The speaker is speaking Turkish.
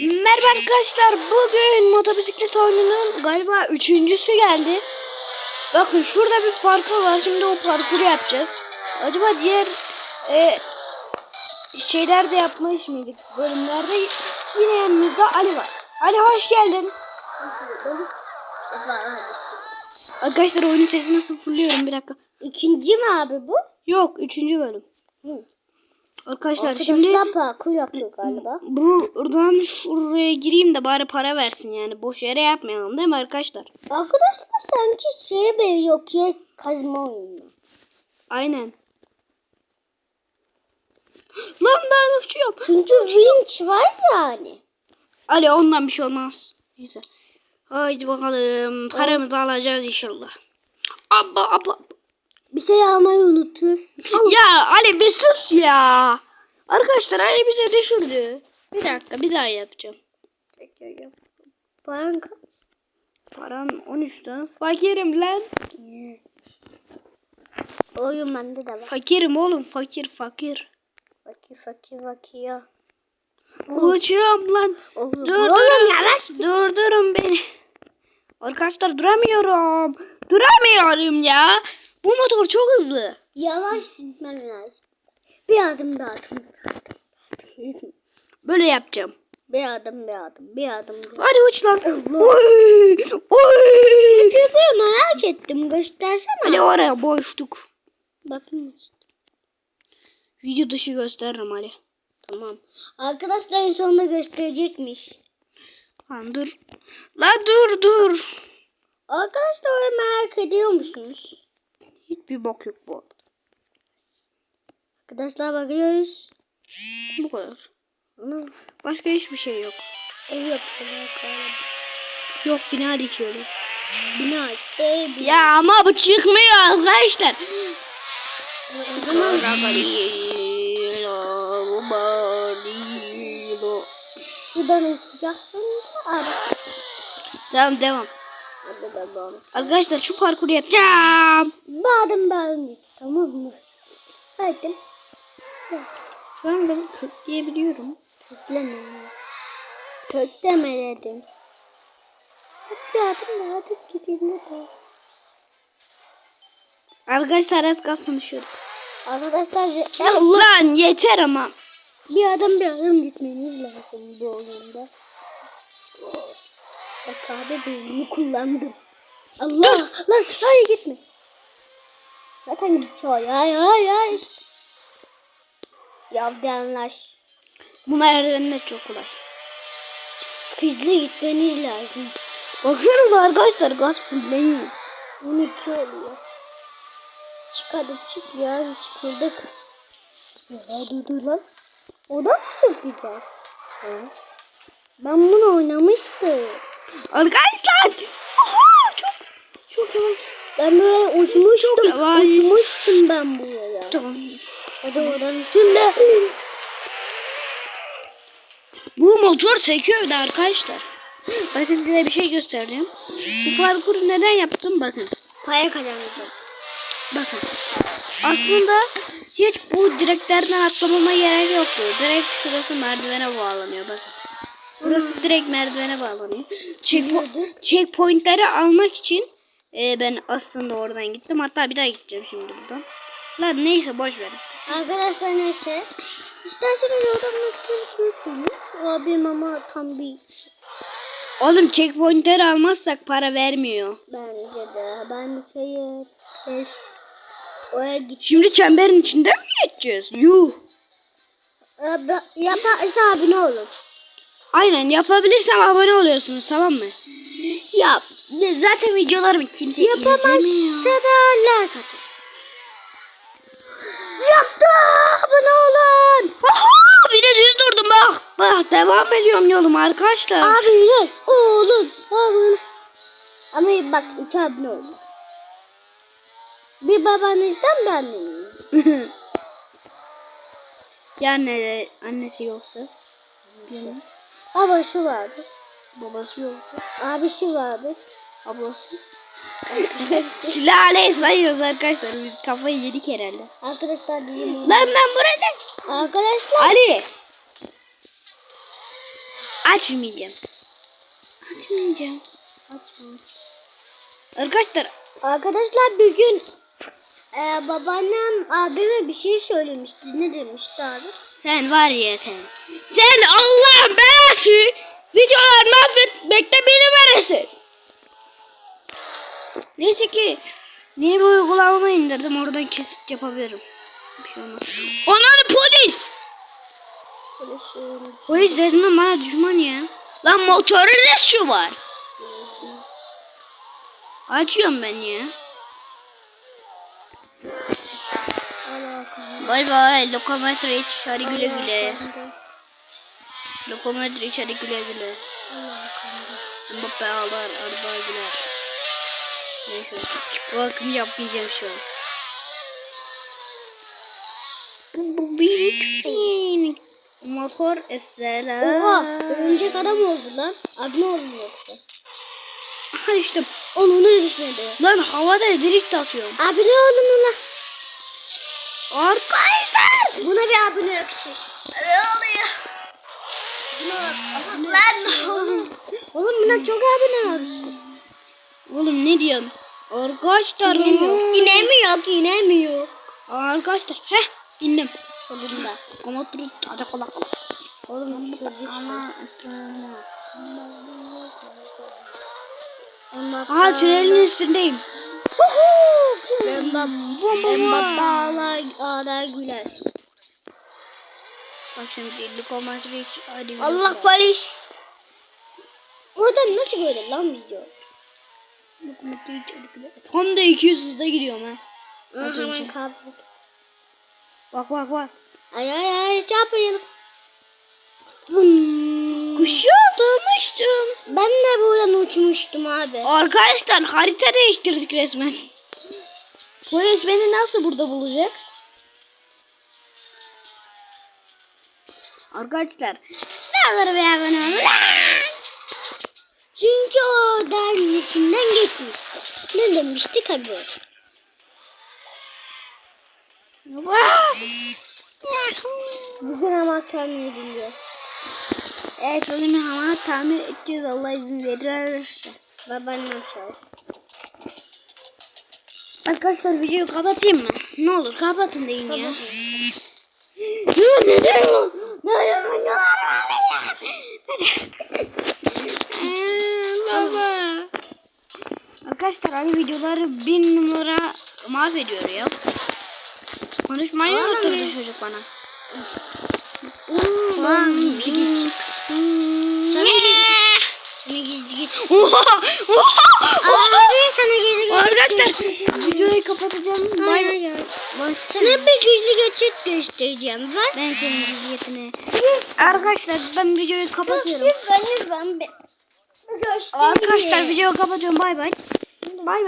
Merhaba arkadaşlar. Bugün motobisiklet oyununun galiba üçüncüsü geldi. Bakın şurada bir parkur var. Şimdi o parkuru yapacağız. Acaba diğer e, şeyler de yapmış mıydık bölümlerde? Yine yanımızda Ali var. Ali hoş geldin. Arkadaşlar oyunun sesini sıfırlıyorum bir dakika. İkinci mi abi bu? Yok üçüncü bölüm. Hı. Arkadaşlar Arkadaşlar şimdi parkur yapıyor galiba. buradan şuraya gireyim de bari para versin yani. Boş yere yapmayalım değil mi arkadaşlar? Arkadaşlar sanki şeye benziyor ki kazma oyunu. Aynen. Lan ben uçuyorum. Çünkü winch var yani. Ali ondan bir şey olmaz. Neyse. Haydi bakalım. Paramızı alacağız inşallah. Abba abba. Bir şey almayı unutuyoruz. Ya Ali bir sus ya. Arkadaşlar Ali bize düşürdü. Bir dakika bir daha yapacağım. Paran kaç? Param 13'ten. Fakirim lan. Oyun bende de var. Fakirim oğlum fakir fakir. Fakir fakir fakir ya. Uçuyorum lan. Oğlum, Dur oğlum durun. yavaş. Durdurun beni. Arkadaşlar duramıyorum. Duramıyorum ya. Bu motor çok hızlı. Yavaş gitmen lazım. Bir adım daha atın. Böyle yapacağım. Bir adım bir adım bir adım. Bir adım. Hadi uç lan. Oy. Oy. Çünkü merak ettim göstersene. Ali oraya boşluk. Bakın işte. Video dışı gösteririm Ali. Tamam. Arkadaşlar en sonunda gösterecekmiş. Lan dur. Lan dur dur. Arkadaşlar merak ediyor musunuz? Hiçbir bok yok bu arada. Arkadaşlar bakıyoruz. Bu kadar. Başka hiçbir şey yok. ev galiba. Yok bina dikiyorum. Bina işte. Ya ama bu çıkmıyor arkadaşlar. Şuradan uçacaksın. Tamam devam. Hadi. Arkadaşlar şu parkuru yapacağım. Badım git. Tamam mı? Hadi. Şu an ben kökleyebiliyorum. Kökleme. Kökleme dedim. Hadi adım adım gidin de. Arkadaşlar az kalsın düşüyorduk. Arkadaşlar Lan yeter ama. bir adım bir adım gitmeniz lazım bu oyunda. Bak abi beynimi kullandım. Allah! Dur. Lan hayır gitme. Zaten gidiyor. Ay ay ay. Yavdanlaş. Bu merdivenler çok kolay. Hızlı gitmeniz lazım. Baksanıza arkadaşlar gaz fulleniyor. 12 oluyor. Çık hadi çık ya sıkıldık. Ya dur dur lan. Oda mı yapacağız? Hı. Ben bunu oynamıştım. Arkadaşlar. Aha, çok çok yavaş. Ben böyle uçmuştum. yavaş. Uçmuştum ben buraya. Tamam. Hadi oradan şimdi. Bu motor sekiyor bir de arkadaşlar. Bakın size bir şey göstereceğim. Bu parkuru neden yaptım bakın. Para kazanacağım. Bakın. Aslında hiç bu direklerden atlamama gerek yoktu. Direkt şurası merdivene bağlanıyor bakın. Burası direkt merdivene bağlanıyor. Checkpo- checkpointleri almak için e, ben aslında oradan gittim. Hatta bir daha gideceğim şimdi buradan. Lan neyse boş verin. Arkadaşlar neyse. İsterseniz oradan bakıyorsunuz. Abim ama tam bir Oğlum checkpointleri almazsak para vermiyor. bence de. Ben şeye şey oraya git. Şimdi çemberin içinden mi geçeceğiz? Yuh. Abi, yaparsa abi ne olur? Aynen yapabilirsem abone oluyorsunuz tamam mı? Ya zaten videolarımı kimse izlemiyor. Yapamazsa da like atın. Yaptı abone olun. Aha, bir de düz durdum bak. Bak devam ediyorum yolum arkadaşlar. Abi ne? Oğlum abone. Ama bak iki abone olun. Bir babanızdan bir annenizden. yani annesi yoksa. Yani Babası vardı. babası yoksa. Abisi vardı. Ablası. Silahla sayıyoruz arkadaşlar. Biz kafayı yedik herhalde. Arkadaşlar bizim Lan ben burada. Arkadaşlar Ali. Açmayacağım. Açmayacağım. Açma. Arkadaşlar Arkadaşlar bir gün e, babaannem abime bir şey söylemişti. Ne demişti abi? sen var ya sen. Sen Allah'ın belası. Videolar mahvetmekte beni veresin. Neyse ki yeni bir uygulama indirdim. Oradan kesit yapabilirim. Bir şey olmaz. Onlar polis. Söyleyeyim. Polis resmen bana düşman ya. Lan motorun ne şu var? Açıyorum ben ya. Bay bay. Lokomotre iç. Hadi güle güle. Lokomotre iç. Hadi güle güle. Mbappe ağlar. Arda güler. Neyse. Bakım yapmayacağım şu an. Bu, bu büyük sin. Motor esela. Oha örümcek adam oldu lan. Abi ne oldu yoksa? Aha işte. Onun ne düşmedi? Lan havada drift atıyorum. Abi ne oldu lan? Arkadaşlar. Buna bir abone yakışır. Ne oluyor? Buna abone Lan oğlum. Oğlum buna çok abone yakışır. Oğlum ne diyorsun? Arkadaşlar. İnemiyor. İnemiyor inemiyor. Arkadaşlar. Heh. indim. Sonunda. Ama dur. Hadi kolak. Oğlum Ama. Aha tünelin üstündeyim. Mbappe. Mbappe ağlar, ağlar güler. Bak şimdi lokomotif hadi. Allah polis. Oradan nasıl böyle lan video? Lokomotif hadi. Tam da 200 hızda gidiyorum ha. Az önce. Bak bak bak. Ay ay ay çarpmayalım. Kuşu atılmıştım. Ben de buradan uçmuştum abi. Arkadaşlar harita değiştirdik resmen. Polis beni nasıl burada bulacak? Arkadaşlar ne olur olun. Çünkü o dağın içinden geçmişti. Ne demiştik abi? Bugün ama tahmin ediliyor. Evet bugün hava tamir edeceğiz Allah izin verirse. Babaannem sağ Arkadaşlar videoyu kapatayım mı? Ne olur kapatın deyin ya. Dur ne diyor? Ne diyor? Baba. Arkadaşlar Ali videoları bin numara mahvediyor ya. Konuşmayı unutturdu ya. çocuk bana. Lan gizli git. Sana gizli git. Oha! Oha! Abi sana gizli git. Arkadaşlar kapatacağım. Hayır hayır. Boş Sana bir gizli geçit göstereceğim. Ver. Ben senin ciddiyetine. Arkadaşlar ben videoyu kapatıyorum. Lütfen lütfen. Göstereyim. Arkadaşlar videoyu kapatıyorum. Bay bay. Bay bay.